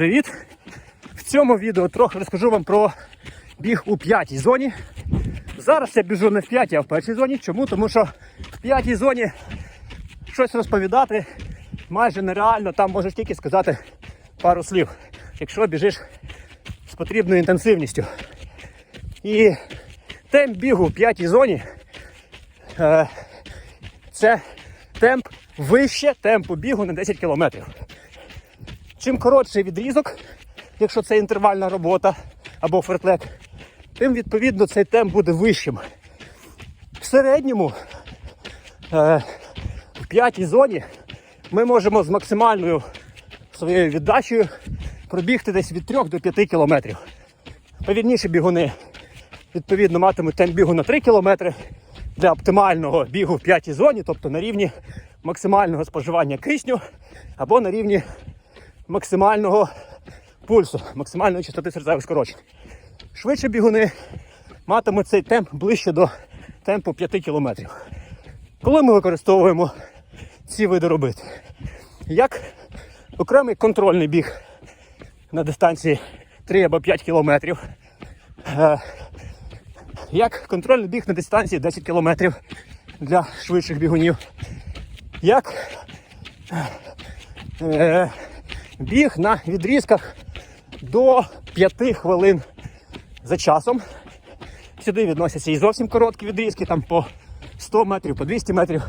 привіт! В цьому відео трохи розкажу вам про біг у п'ятій зоні. Зараз я біжу не в п'ятій, а в першій зоні. Чому? Тому що в п'ятій зоні щось розповідати майже нереально, там можеш тільки сказати пару слів, якщо біжиш з потрібною інтенсивністю. І темп бігу в п'ятій зоні е, це темп вище темпу бігу на 10 кілометрів. Чим коротший відрізок, якщо це інтервальна робота або фертлек, тим відповідно цей темп буде вищим. В середньому е, в п'ятій зоні ми можемо з максимальною своєю віддачею пробігти десь від 3 до 5 кілометрів. Повільніші бігуни відповідно матимуть темп бігу на 3 кілометри для оптимального бігу в п'ятій зоні, тобто на рівні максимального споживання кисню або на рівні максимального пульсу, максимальної частоти серцевих скорочень. Швидше бігуни матимуть цей темп ближче до темпу 5 кілометрів. Коли ми використовуємо ці види робити? Як окремий контрольний біг на дистанції 3 або 5 кілометрів, е, як контрольний біг на дистанції 10 кілометрів для швидших бігунів, як е, біг на відрізках до 5 хвилин за часом. Сюди відносяться і зовсім короткі відрізки, там по 100 метрів, по 200 метрів,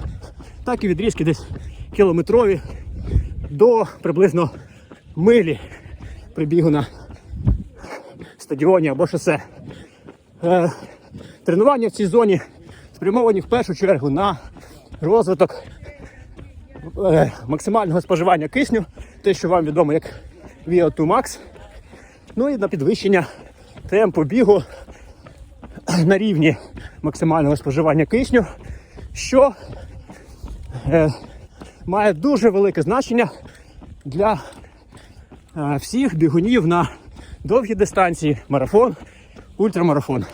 так і відрізки десь кілометрові до приблизно милі при бігу на стадіоні або шосе. Е, тренування в цій зоні спрямовані в першу чергу на розвиток е, максимального споживання кисню, те, що вам відомо як VO2 Max, ну і на підвищення темпу бігу на рівні максимального споживання кисню, що е, має дуже велике значення для е, всіх бігунів на довгі дистанції, марафон, ультрамарафон.